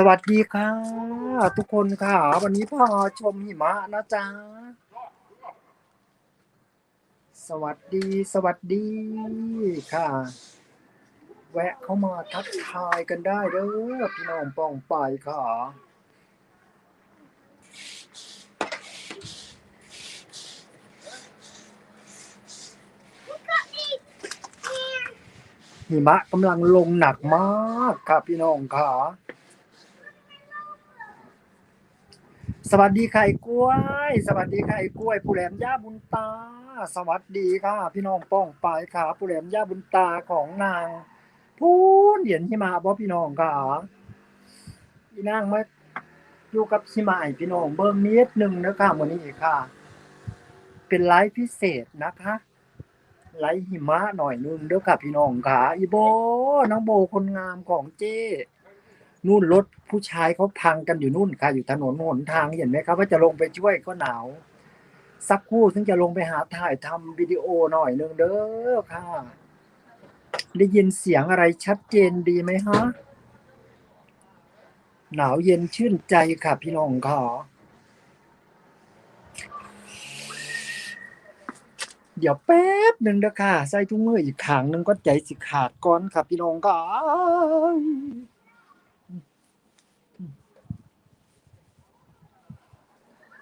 สวัสดีค่ะ ทุกคนค่ะ วันนี้พาชมหิมะนะจ๊ะ สวัสดีสวัสดีค่ะ แวะเข้ามาทักทายกันได้เด้อพี่น้องป้องไปายค่ะหิมะกำลังลงหนักมากค่ะพี่น้องค่ะ สวัสดีค่ะไอ้กล้วย สวัสดีค่ะไอ้กล้วย ผู้แหลมย่าบุญตา สวัสดีค่ะ พี่น้องป้องปายค่ะ ผู้แหลมย่าบุญตาของนาง พูนเหรียญหิมะบ่พี่น้องค่ะพี่นางมาอยู่กับหิมะพี่น้องเบิ่งนิดหนึงนะคะมื้อนี้ค่ะ เป็นไลฟ์พิเศษนะคะไลฟ์หิมะหน่อยนึงเด้อค่ะพี่น้องค่ะอีโบน้องโบคนงามของเจ้ นู่นรถผู้ชายเขาพังกันอยู่นู่นค่ะ อยู่ถนนหนทางเห็นไหมครับ ว่าจะลงไปช่วยก็หนาว สักคู่ถึงจะลงไปหาถ่ายทำวิดีโอหน่อยนึงเด้อค่ะ ได้ยินเสียงอะไรชัดเจนดีไหมฮะหนาวเย็นชื่นใจค่ะพี่น้องค่ะเดี๋ยวแป๊บหนึ่งเด้อค่ะ ใส่ถุงมืออีกขางหนึ่งก็ใจสิขาดก่อนครับพี่น้องค่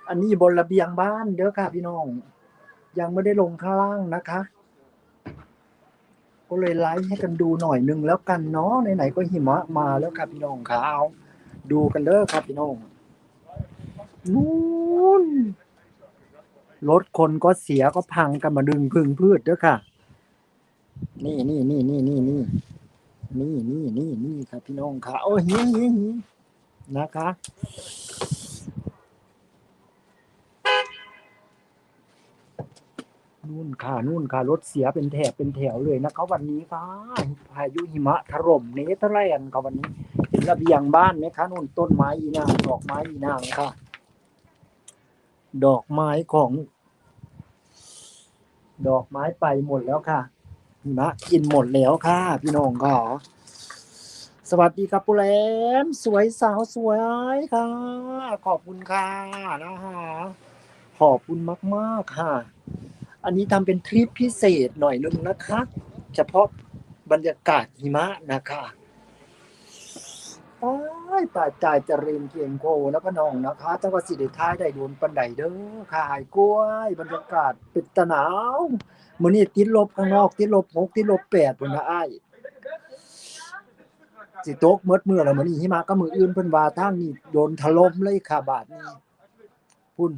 อันนี้บนระเบียงบ้านเด้อค่ะพี่น้อง ยังไม่ได้ลงข้างล่างนะคะ ก็เลยไลฟ์ให้กันดูหน่อยนึงแล้วกันเนาะไหนๆก็หิมะมาแล้วครับพี่น้องค่ะเอาดูกันเด้อครับพี่น้องนู่นรถคนก็เสียก็พังกันมาดึงพึ่งพืชเด้อค่ะ นี่นี่นี่นี่นี่นี่นี่นี่นี่นี่ครับพี่น้องค่ะ โอ้ยหิหิหินะคะ นู่นค่ะนู่นค่ะรถเสียเป็นแถบเป็นแถวเลยนะคะวันนี้ค่ะพายุหิมะถล่มเนเธอร์แลนด์ค่ะวันนี้เห็นระเบียงบ้านไหมคะนู่นต้นไม้อีนางดอกไม้อีนางค่ะ ดอกไม้ของ ดอกไม้ไปหมดแล้วค่ะหิมะกินหมดแล้วค่ะ พี่น้องก็สวัสดีครับปุแรมสวยสาวสวยค่ะ ขอบคุณค่ะนะคะขอบคุณมาก ๆ ค่ะ อันนี้ทำเป็นทริปพิเศษหน่อยนึงนะคะ เฉพาะบรรยากาศหิมะนะคะตายตายตายจริญเกียงโกนะพะน้องนะคะจังหวัดสิริท้ายได้โดนปันไดเด้อค่ะไอ้กล้วย บรรยากาศป็นตะหนาวมื้อนี้ติดลบข้างนอกติดลบหกติดลบแปดพุ่นนะอ้ายสิตกเมดมื้อแล้วมื้อนี้หิมะก็มืออื่นเพิ่นว่าทางนี้โดนถล่มเลยค่ะบาดนี้พุ่น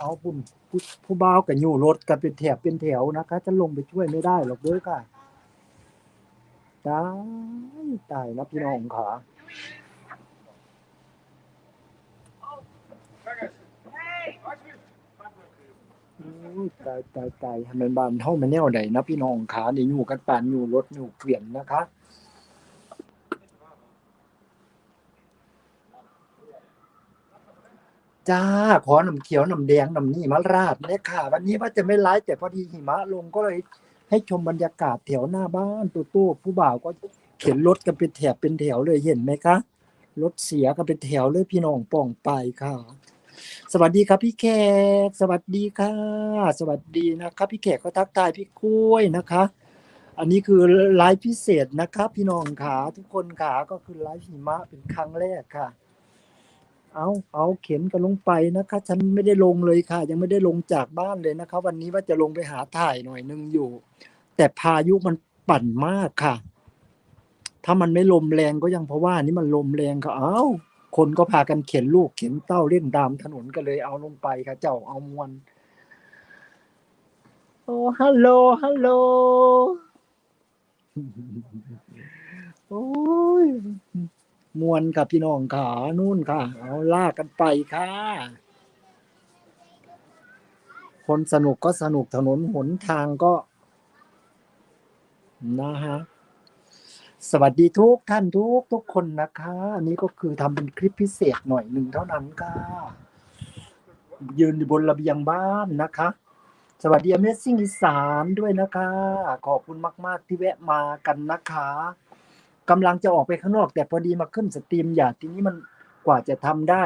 เอาพุ่นผู้ผู้บ่าวกับอยู่รถกันเป็นแถบเป็นแถวนะคะจะลงไปช่วยไม่ได้หรอกเด้อค่ะตายตายนะพี่น้องค่ะตายตายตายทำไมบ้านเท่ามันแนวใดนะพี่น้องขานี่อยู่กันปานอยู่รถอยู่เกวียนนะคะ จ้าขอหน้ำเขียวหน้ำแดงหน้ำนี่มาราดเนี่ยค่ะ วันนี้ว่าจะไม่ไลฟ์แต่พอดีหิมะลงก็เลยให้ชมบรรยากาศแถวหน้าบ้านตู้ตู้ผู้บ่าวก็เข็นรถกันเป็นแถบเป็นแถวเลยเห็นไหมคะรถเสียกันเป็นแถวเลยพี่น้องป่องไปค่ะ สวัสดีครับพี่แขกสวัสดีค่ะ สวัสดีนะครับพี่แขกก็ทักทายพี่กล้วยนะคะ อันนี้คือไลฟ์พิเศษนะครับพี่น้องขาทุกคนขาก็คือไลฟ์หิมะเป็นครั้งแรกค่ะ เอาเอาเข็นกันลงไปนะคะ ฉันไม่ได้ลงเลยค่ะ ยังไม่ได้ลงจากบ้านเลยนะคะ วันนี้ว่าจะลงไปหาถ่ายหน่อยนึงอยู่ แต่พายุมันปั่นมากค่ะ ถ้ามันไม่ลมแรงก็ยังเพราะว่านี่มันลมแรงค่ะเอ้าคนก็พากันเข็นลูกเข็นเต้าเล่นตามถนนกันเลยเอาลงไปค่ะ เจ้าเอามวนโอ้ฮัลโหลฮัลโหลโอ้ย มวนกับพี่น้องขานู่นค่ะ เอาลากกันไปค่ะ คนสนุกก็สนุกถนนหนทางก็ นะฮะสวัสดีทุกท่านทุกทุกคนนะคะ อันนี้ก็คือทำเป็นคลิปพิเศษหน่อยหนึ่งเท่านั้นค่ะ ยืนอยู่บนระเบียงบ้านนะคะ สวัสดี Amazing อีสานด้วยนะคะ ขอบคุณมาก ๆ ที่แวะมากันนะคะ กำลังจะออกไปข้างนอก แต่พอดีมาขึ้นสตรีมหยาทีนี้มันกว่าจะทำได้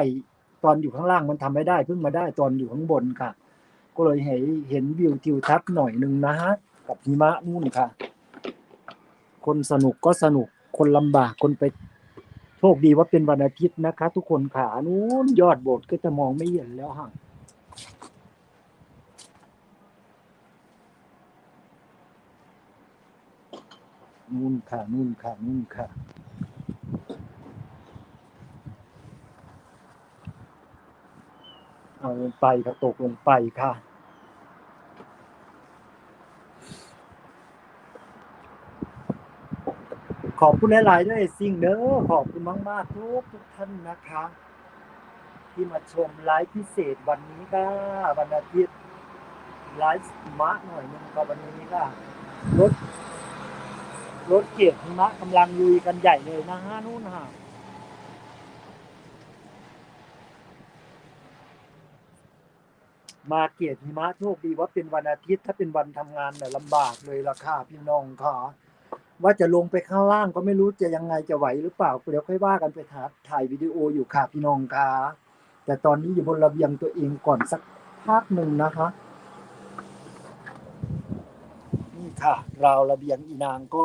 ตอนอยู่ข้างล่างมันทำไม่ได้เพิ่งมาได้ตอนอยู่ข้างบนค่ะ ก็เลยเห็นเห็นวิวทิวทัศน์หน่อยหนึ่งนะฮะกับหิมะนู่นค่ะ คนสนุกก็สนุกคนลำบากคนไปโชคดีว่าเป็นวันอาทิตย์นะคะ ทุกคนขานู้นยอดโบสถ์ก็จะมองไม่เห็นแล้วฮะ นู่นค่ะนู่นค่ะนู่นค่ะเอาลงไปค่ะตกลงไปค่ะขอบคุณหลายๆด้วยสิ่งเด้อขอบคุณมาก ๆ ทุกทุกท่านนะคะ ที่มาชมไลฟ์พิเศษวันนี้ก็วันอาทิตย์ไลฟ์หิมะหน่อยนึงก็วันนี้ก็รถ รถเกียรหิมะกำลังลุยกันใหญ่เลยนะฮะนู่นฮะมาเกียรหิมะโชคดีว่าเป็นวันอาทิตย์ถ้าเป็นวันทำงานเนี่ยลำบากเลยล่ะค่ะพี่น้องค่ะว่าจะลงไปข้างล่างก็ไม่รู้จะยังไงจะไหวหรือเปล่าเดี๋ยวค่อยว่ากันไปถ่ายถ่ายวิดีโออยู่ค่ะพี่น้องค่ะแต่ตอนนี้อยู่บนระเบียงตัวเองก่อนสักพักหนึ่งนะคะ นี่ ค่ะ ราวระเบียงอีนางก็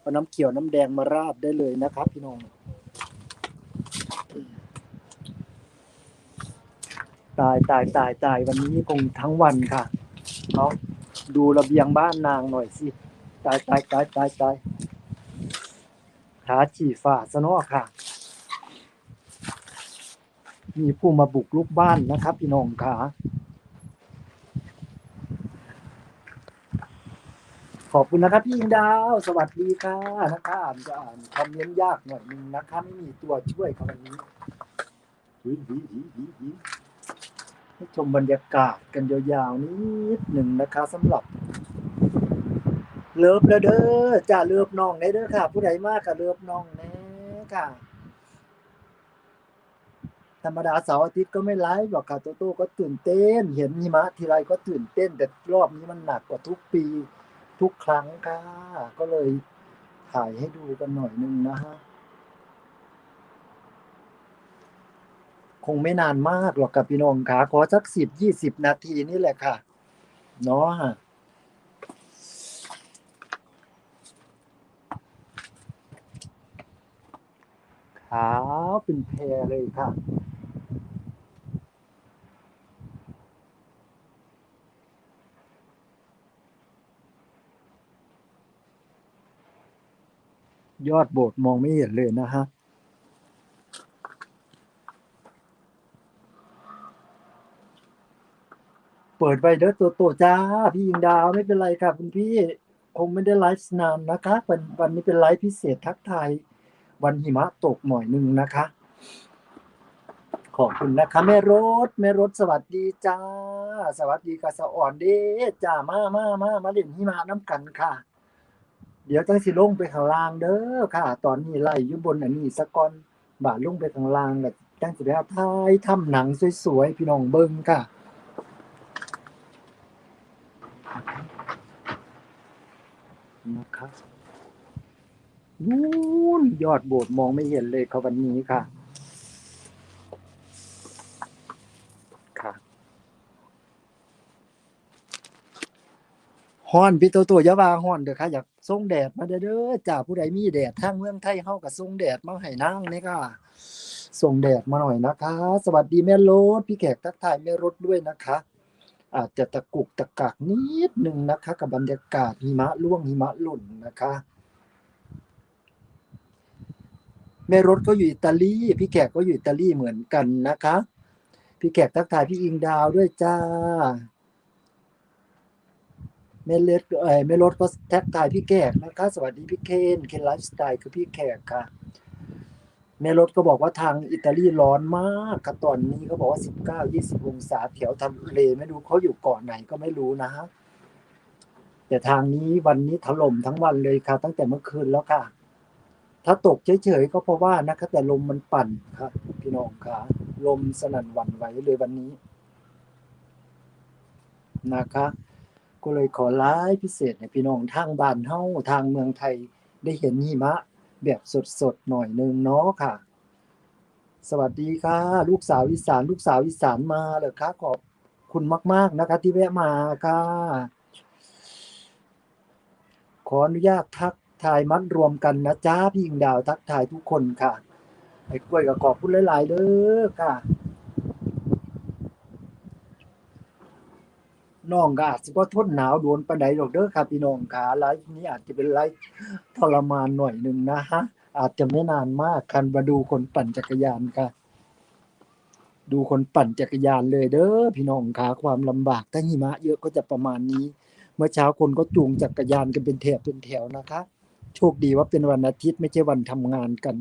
เอาน้ำเขียวน้ำแดงมาราดได้เลยนะครับ พี่น้องตายตายตายตายวันนี้คงทั้งวันค่ะเอาดูระเบียงบ้านนางหน่อยสิตายตายตายตายตายขาฉี่ฝ่าซะเนอค่ะ มีผู้มาบุกลุกบ้านนะครับ พี่น้องขา ขอบคุณนะครับพี่อิงดาว สวัสดีค่ะนะคะอ่านจะอ่านคอมเมนต์ยากหน่อยนึงนะคะ ไม่มีตัวช่วยครับวันนี้หีหีหีหีหีให้ชมบรรยากาศกันยาวๆนิดหนึ่งนะคะสำหรับ เลิฟแล้วเด้อจ้าเลิฟน้องได้เด้อค่ะ ผู้ใดมากก็เลิฟน้องแน่ค่ะ ธรรมดาเสาร์อาทิตย์ก็ไม่ไลฟ์หรอกค่ะโตโต้ก็ตื่นเต้น เห็นหิมะทีไรก็ตื่นเต้น แต่รอบนี้มันหนักกว่าทุกปี ทุกครั้งค่ะ ก็เลยถ่ายให้ดูกันหน่อยนึงนะฮะ คงไม่นานมากหรอกกับพี่น้องขาขอสักสิบยี่สิบนาทีนี่แหละค่ะ เนาะขาวเป็นแพรเลยค่ะ ยอดโบสถ์มองไม่เห็นเลยนะฮะเปิดไปเด้อตัวโตจ้า พี่ยิงดาวไม่เป็นไรครับคุณพี่คงไม่ได้ไลฟ์นานนะคะ วันวันนี้เป็นไลฟ์พิเศษทักทายวันหิมะตกหน่อยหนึ่งนะคะ ขอบคุณนะคะแม่รถแม่รถสวัสดีจ้า สวัสดีกะสะอ่อนเด้จ้ามามามามาเล่นหิมะน้ำกันค่ะ เดี๋ยวจังสิลงไปข้างล่างเด้อค่ะ ตอนนี้ไล่อยู่บนอันนี้สะก่อนบาดลงไปข้างล่างกับจังสิไปเอาถ่ายทำหนังสวยๆพี่น้องเบิ่งค่ะนะครับนู่นยอดโบสถ์มองไม่เห็นเลยครับวันนี้ค่ะ ค่ะฮ้อนพี่ตัวตัวยาวาฮ้อนเด้อค่ะอยาก ส่งแดดมาเด้อจ้าผู้ใดมีแดดทางเมืองไทยเฮาก็ส่งแดดมาให้นางนี่ค่ะส่งแดดมาหน่อยนะคะ สวัสดีแม่รถพี่แขกทักทายแม่รถด้วยนะคะ อาจจะตะกุกตะกักนิดหนึ่งนะคะ กับบรรยากาศหิมะล่วงหิมะหล่นนะคะแม่รถก็อยู่อิตาลีพี่แขกก็อยู่อิตาลีเหมือนกันนะคะ พี่แขกทักทายพี่อิงดาวด้วยจ้า แม่เล็ดเออแม่รถก็ทักทายพี่แขกนะคะ สวัสดีพี่เคนเคนไลฟ์สไตล์คือพี่แขกค่ะแม่รถก็บอกว่าทางอิตาลีร้อนมากค่ะตอนนี้เขาบอกว่าสิบเก้ายี่สิบองศาแถวทะเลไม่รู้เขาอยู่เกาะไหนก็ไม่รู้นะฮะแต่ทางนี้วันนี้ถล่มทั้งวันเลยค่ะ ตั้งแต่เมื่อคืนแล้วค่ะ ถ้าตกเฉยๆก็เพราะว่านะคะแต่ลมมันปั่นครับพี่น้องค่ะลมสนั่นหวั่นไหวเลยวันนี้นะคะ ก็เลยขอไลฟ์พิเศษในพี่น้องทางบ้านเฮาทางเมืองไทยได้เห็นหิมะ แบบสดๆหน่อยนึงเนาะค่ะ สวัสดีค่ะ ลูกสาวอีสานลูกสาวอีสานมาเลยค่ะขอบคุณมาก ๆนะคะ ที่แวะมาค่ะ ขออนุญาตทักทายมัดรวมกันนะจ้าพี่ยิงดาวทักทายทุกคนค่ะไอ้กล้วยก็ขอบคุณหลาย ๆเด้อค่ะ น้องก็อาจสิบ่ทนหนาวโดนปานใดดอกเด้อครับพี่น้องขาไลฟ์นี้อาจจะเป็นไลฟ์ทรมานหน่อยหนึงนะฮะอาจจะไม่นานมากคันมาดูคนปั่นจักรยานค่ะ ดูคนปั่นจักรยานเลยเด้อพี่น้องขาความลำบากถ้าหิมะเยอะก็จะประมาณนี้ เมื่อเช้าคนก็จูงจักรยานกันเป็นแถบเป็นแถวนะคะ โชคดีว่าเป็นวันอาทิตย์ไม่ใช่วันทำงานกัน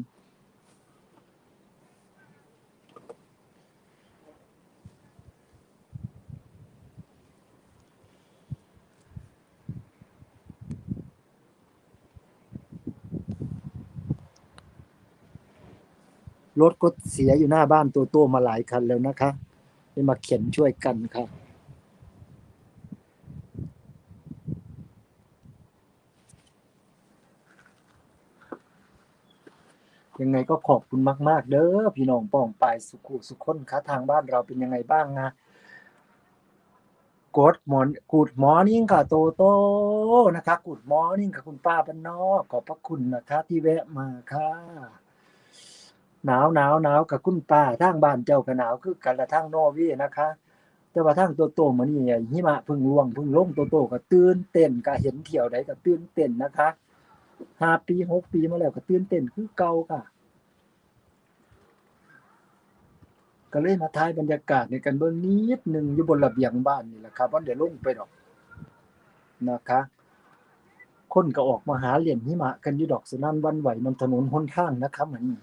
รถก็เสียอยู่หน้าบ้านตัวโตมาหลายคันแล้วนะคะได้มาเข็นช่วยกันครับยังไงก็ขอบคุณมาก ๆ เด้อพี่น้องป้องปายสุขุสุขคนคะทางบ้านเราเป็นยังไงบ้างนะกดหมอนกูดมอนิ่งค่ะโตโตนะคะกูดมอนิ่งค่ะคุณป้าบ้านนอกขอบพระคุณนะคะที่แวะมาค่ะ หนาวหนาวหนาวกับคุณป้าทางบ้านเจ้าก็หนาวคือกันละทางนอวย์นะคะ แต่ว่าทางโตโตมื้อนี้หิมะพึ่งร่วงพึ่งลงโตโตก็ตื่นเต้นก็เห็นเที่ยวใดก็ตื่นเต้นนะคะห้าปีหกปีมาแล้วก็ตื่นเต้นคือเก่าค่ะ ก็เลยมาถ่ายบรรยากาศในกันเบิ่งนิดหนึงอยู่บนระเบียงบ้านนี่แหละครับว่าเดี๋ยวลงไปดอกนะคะ คนก็ออกมาหาเหรียญหิมะกันอยู่ดอกสนั่นวันไหวนำถนนหนทางนะครับเหมือนนี้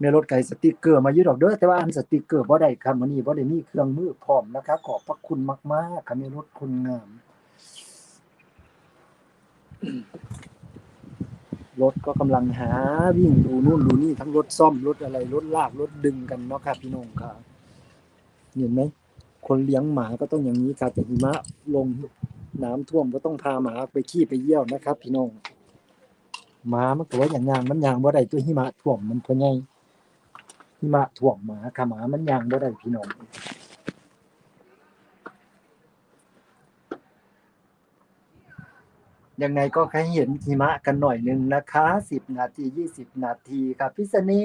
ในรถไก่สติกเกอร์มายู่ดอกเด้อแต่ว่าอันสติกเกอร์บ่ได้ครับมื้อนี้บ่ได้มีเครื่องมือพร้อมนะคะขอบพระคุณมากๆครับในรถคนงามรถก็กำลังหาวิ่งดูนู่นดูนี่ทั้งรถซ่อมรถอะไรรถลากรถดึงกันเนาะครับพี่น้องครับเห็นไหมคนเลี้ยงหมาก็ต้องอย่างนี้ครับแต่หิมะลงน้ำท่วมก็ต้องพาหมาไปขี้ไปเยี่ยวนะครับ พี่น้องหมามันก็ว่าอย่างยางมันยางบ่ได้ตัวหิมะท่วมมันเพราะไง หิมะท่วมหมาค่ะหมามันยางบ่ได้พี่น้องยังไงก็แค่เห็นหิมะกันหน่อยนึงนะคะสิบนาทียี่สิบนาทีครับพิษณี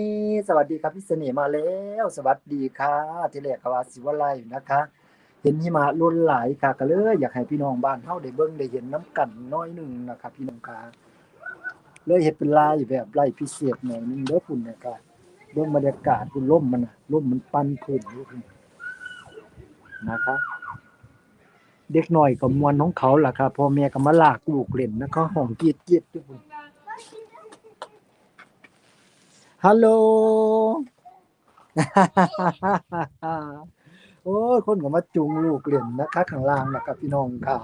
สวัสดีครับพิษณีมาแล้ว สวัสดีค่ะที่แรกกว่าสิวไลนะคะ เห็นหิมะล้นหลายค่ะก็เลยอยากให้พี่น้องบ้านเฮาได้เบิ่งได้เห็นน้ำกันน้อยหนึ่งนะครับพี่น้องค่ะเลยเฮ็ดเป็นลายแบบลายพิเศษหน่อยนึงเด้อคุณนะครับ เบิ่งบรรยากาศคุณล่มมันน่ะลมมันปันพื้นอยู่คุณนะครับ เด็กหน้อยก็มวนของเขาล่ะครับพ่อแม่ก็มาลากลูกเล่นนะเขาห้องกรีดกรีดอยู่พุ่นฮัลโหลโอ้ยคนก็มาจูงลูกเล่นนะคะข้างล่างนะครับพี่น้องค่ะ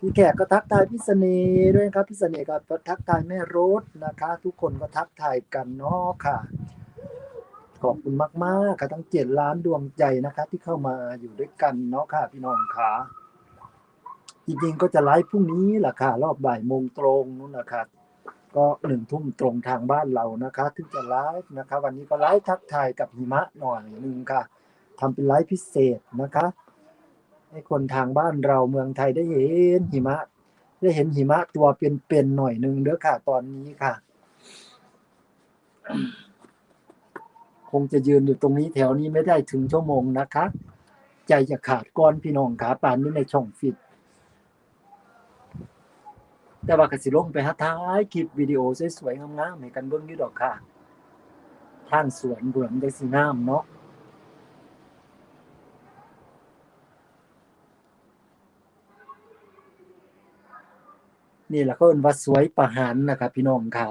พี่แขกก็ทักทายพี่เสน่ห์ด้วยครับพี่เสน่ห์ก็ทักทายแม่รถนะคะ ทุกคนก็ทักทายกันเนาะค่ะ ขอบคุณมากๆค่ะทั้งเจ็ดล้านดวงใจนะคะ ที่เข้ามาอยู่ด้วยกันเนาะค่ะ พี่น้องค่ะจริงๆก็จะไลฟ์พรุ่งนี้แหละค่ะรอบบ่ายโมงตรงนู้นนะคะก็หนึ่งทุ่มตรงทางบ้านเรานะคะถึงจะไลฟ์นะคะ วันนี้ก็ไลฟ์ทักทายกับหิมะหน่อยหนึงค่ะทำเป็นไลฟ์พิเศษนะคะ ให้คนทางบ้านเราเมืองไทยได้เห็นหิมะ ได้เห็นหิมะตัวเป็นๆหน่อยหนึงเด้อค่ะ ตอนนี้ค่ะ คงจะยืนอยู่ตรงนี้แถวนี้ไม่ได้ถึงชั่วโมงนะคะ ใจจะขาดก้อนพี่น้องขาปานนี้ในช่องฟิตแต่ว่ากสิลงไปหาท้ายคลิปวิดีโอสวยๆงามๆให้กันเบิ่งอยู่ดอกค่ะทางสวนเบืองได้สิงามเนาะ นี่แหละเขาเอิ้นว่าสวยประหารนะครับพี่น้องค่ะ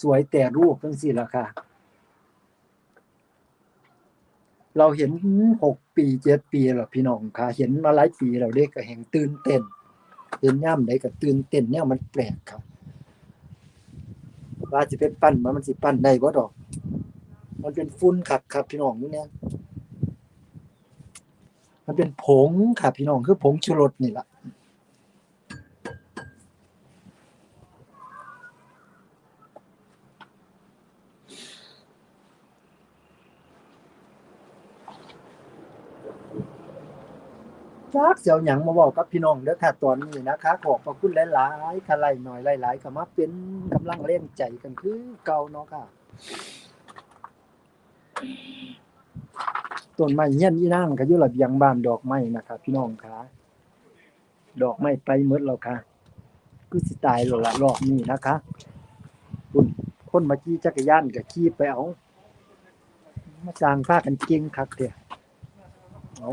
สวยแต่รูปจังซี่ละค่ะ เราเห็นหกปีเจ็ดปีแล้วพี่น้องค่ะ เห็นมาหลายปีแล้วเด็กก็แห่งตื่นเต้น เห็นย่ำใดก็ตื่นเต้นเนี่ยมันแปลกครับว่าสิเป็นปั้นมามันสิปั้นได้บ่ดอก มันเป็นฝุ่นครับครับพี่น้องนี่เนี่ยมันเป็นผงครับพี่น้องคือผงชูรสนี่แหละ จักเสียวหยังมาบอกกับพี่น้องเด้อค่ะตอนนี้นะคะ ขอบพระคุณหลายๆค่ะไล่หน่อยหลายๆก็มาเป็นกำลังแรงใจกันคือเก่าเนาะค่ะต้นไม้เฮียนอีนางก็อยู่ระเบียงบ้านดอกไม้นะคะพี่น้องค่ะดอกไม้ไปหมดแล้วค่ะคือสิตายแล้วล่ะรอบนี้นะคะคุณคนมาขี่จักรยานก็ขี่ไปเอามาสร้างพากันเก่งคักเด้อเอา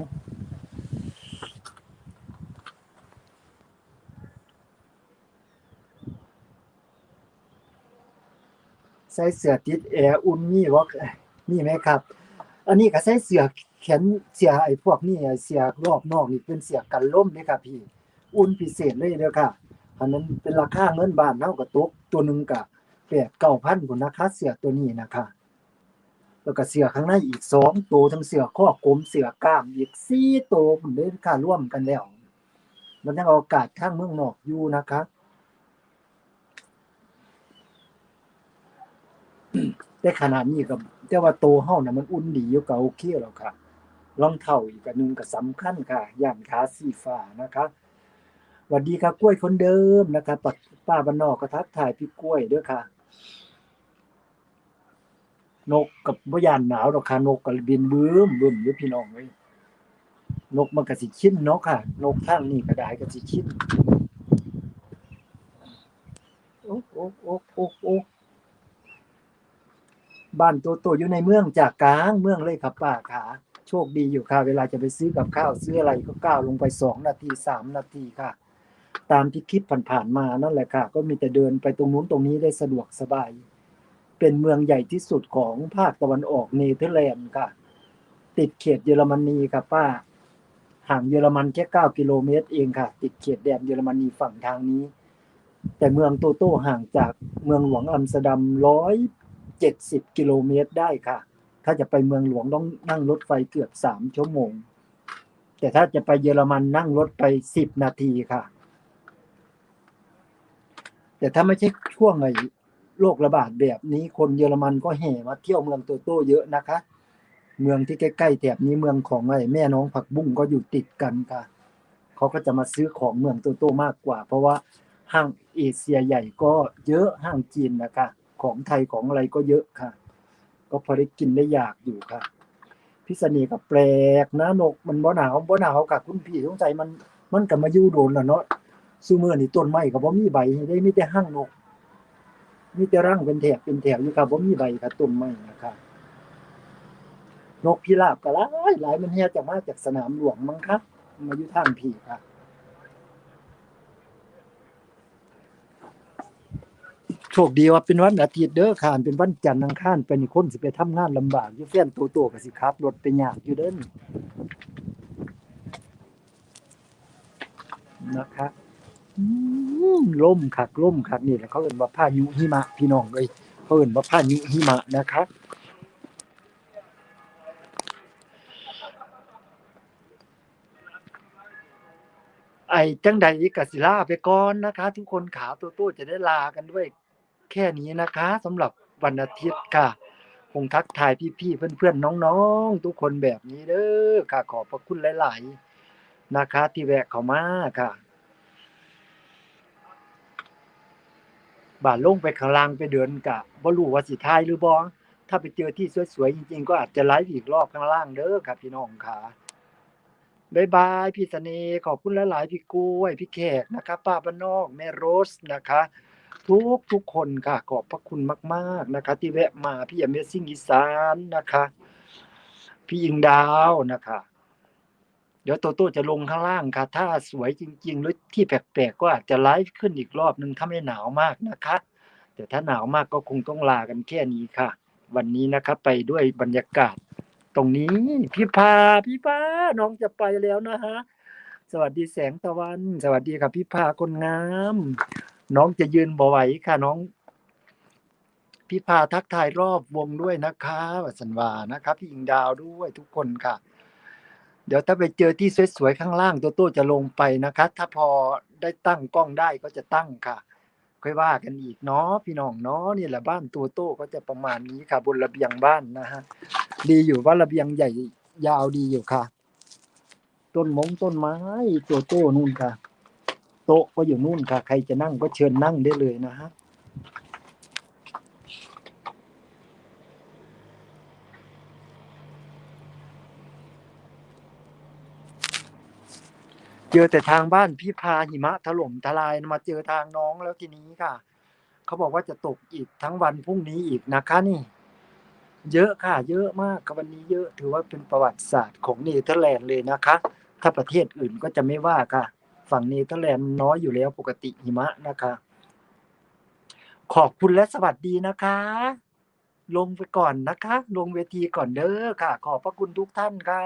ส่เสื้อติดแอร์อุ่นมีบ่มีไหมครับ อันนี้ก็ใส่เสื้อแขนเสื้อไอ้พวกนี้ไอ้เสื้อรอบนอกนี่เป็นเสื้อกันลมเด้ครับพี่ อุ่นพิเศษเลยเด้อค่ะอันนั้นเป็นราคาเงินบานเฮาก็ตกตัวหนึงก็8 9,000พุ่นนะคะเสื้อตัวนี้นะคะแล้วก็เสื้อข้างในอีก2ตัวทั้งเสื้อข้อกลมเสื้อกล้ามอีก4ตัวพุ่นเด้ค่ะรวมกันแล้ว มันยังเอาอากาศข้างเมืองนอกอยู่นะคะ แต่ขนาดนี้ก็แต่ว่าโตเฮาน่ะมันอุ่นดีอยู่ก็โอเคแล้วค่ะรองเท้าอีกอันนึงก็สำคัญค่ะย่านขาสีฟ้านะคะสวัสดีครับกล้วยคนเดิมนะคะปัดป้าบ้านนอกก็ทักทายพี่กล้วยด้อค่ะ นกกับบ่ยานหนาวดอกค่ะนกก็บินบึ้มบึ้มอยู่พี่น้องเอ้ยนกมันก็สิชิ้นเนาะค่ะ นกทางนี้ก็ได้ก็สิชิ้นโอ้โอ้โอ้โอ้โอ้ บ้านโตโตอยู่ในเมืองจากกลางเมืองเลยครับป้าขาโชคดีอยู่ค่ะ เวลาจะไปซื้อกับข้าวซื้ออะไรก็ก้าวลงไปสองนาทีสามนาทีค่ะ ตามที่คลิปผ่านๆมานั่นแหละค่ะ ก็มีแต่เดินไปตรงนู้นตรงนี้ได้สะดวกสบาย เป็นเมืองใหญ่ที่สุดของภาคตะวันออกเนเธอร์แลนด์ค่ะ ติดเขตเยอรมนีค่ะป้าห่างเยอรมันแค่เก้ากิโลเมตรเองค่ะ ติดเขตแดนเยอรมนีฝั่งทางนี้ แต่เมืองโตโตห่างจากเมืองหลวงอัมสเตอร์ดัมร้อย เจ็ดสิบกิโลเมตรได้ค่ะ ถ้าจะไปเมืองหลวงต้องนั่งรถไฟเกือบสามชั่วโมง แต่ถ้าจะไปเยอรมันนั่งรถไปสิบนาทีค่ะ แต่ถ้าไม่ใช่ช่วงไอ้โรคระบาดแบบนี้คนเยอรมันก็แห่มาเที่ยวเมืองโตโตเยอะนะคะ เมืองที่ใกล้ๆแถบนี้เมืองของไอ้แม่น้องผักบุ้งก็อยู่ติดกันค่ะ เขาก็จะมาซื้อของเมืองโตโตมากกว่า เพราะว่าห้างเอเชียใหญ่ก็เยอะห้างจีนนะคะ ของไทยของอะไรก็เยอะค่ะ ก็พอได้กินได้อยากอยู่ค่ะ พิษณีก็แปลกนะนกมันบ่หนาวบ่หนาวค่ะคุณพี่สงสัยมันมันก็มายู่โดนแล้วเนาะซูเมอร์นี่ต้นไม้ก็บ่มีใบได้มีแต่ห้างนกมีแต่รังเป็นแถบเป็นแถวอยู่ครับบ่มีใบค่ะต้นไม้นะครับนกพิราบก็หลายหลายมันแฮ่จากมาจากสนามหลวงมั้งครับ มาอยู่ทางพี่ครับ โชคดีว่าเป็นวันอาทิตย์เด้อค่ะเป็นวันจันทร์อังคารไปนี่คนสิไปทำงานลำบากอยู่แฟนโตๆก็สิขับรถไปยากอยู่เด้อนี่นะคะล่มคักล่มคักนี่แหละเขาเอิ้นว่าพายุหิมะพี่น้องเอ้ยเขาเอิ้นว่าพายุหิมะนะคะไอ้จังใดก็สิลาไปก่อนนะคะ ทุกคนขาโตๆจะได้ลากันด้วย แค่นี้นะคะสำหรับวันอาทิตย์ค่ะ คงทักทายพี่ๆเพื่อนๆน้องๆ ทุกคนแบบนี้เด้อค่ะขอบพระคุณหลาย ๆ นะคะ ที่แวะเข้ามาค่ะบ่าลงไปข้างล่างไปเดินกะบ่รู้ว่าสิทายหรือบ่ถ้าไปเจอที่สวยๆจริง ๆ ก็อาจจะไลฟ์อีกรอบข้างล่างเด้อค่ะพี่น้องค่ะบายบายพี่เสน่ห์ขอบคุณหลายๆพี่กล้วย พี่แขกนะคะป้าบ้านนอก แม่โรสนะคะ ทุกทุกคนค่ะ ขอบพระคุณมาก ๆ นะคะ ที่แวะมาพี่ Amazing อีสานนะคะ พี่อิงดาวนะคะ เดี๋ยวโตโต้จะลงข้างล่างค่ะ ถ้าสวยจริง ๆ หรือที่แปลกๆก็อาจจะไลฟ์ขึ้นอีกรอบหนึ่งถ้าไม่หนาวมากนะคะ แต่ถ้าหนาวมากก็คงต้องลากันแค่นี้ค่ะ วันนี้นะคะไปด้วยบรรยากาศ ตรงนี้พี่พาพี่พาน้องจะไปแล้วนะฮะสวัสดีแสงตะวัน สวัสดีครับพี่พาคนงาม น้องจะยืนบ่ไหวค่ะน้องพี่พาทักทายรอบวงด้วยนะคะวัสันวานะครับพี่อิงดาวด้วยทุกคนค่ะ เดี๋ยวถ้าไปเจอที่สวยๆข้างล่างโตโต้จะลงไปนะคะ ถ้าพอได้ตั้งกล้องได้ก็จะตั้งค่ะ ค่อยว่ากันอีกเนาะพี่น้องเนาะนี่แหละบ้านตัวโต้ก็จะประมาณนี้ค่ะ บนระเบียงบ้านนะฮะดีอยู่ว่าระเบียงใหญ่ยาวดีอยู่ค่ะ ต้นมงต้นไม้ตัวโต้นู่นค่ะ โต๊ะก็อยู่นู่นค่ะ ใครจะนั่งก็เชิญนั่งได้เลยนะฮะเจอแต่ทางบ้านพี่พาหิมะถล่มทลายมาเจอทางน้องแล้วทีนี้ค่ะ เขาบอกว่าจะตกอีกทั้งวันพรุ่งนี้อีกนะคะนี่ เยอะค่ะ เยอะมากวันนี้เยอะถือว่าเป็นประวัติศาสตร์ของเนเธอร์แลนด์เลยนะคะ ถ้าประเทศอื่นก็จะไม่ว่าค่ะ ฝั่งเนเธอร์แลนด์น้อยอยู่แล้วปกติหิมะนะคะ ขอบคุณและสวัสดีนะคะ ลงไปก่อนนะคะ ลงเวทีก่อนเด้อค่ะ ขอบพระคุณทุกท่านค่ะ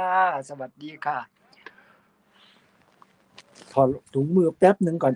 สวัสดีค่ะถอดถุงมือแป๊บหนึ่งก่อน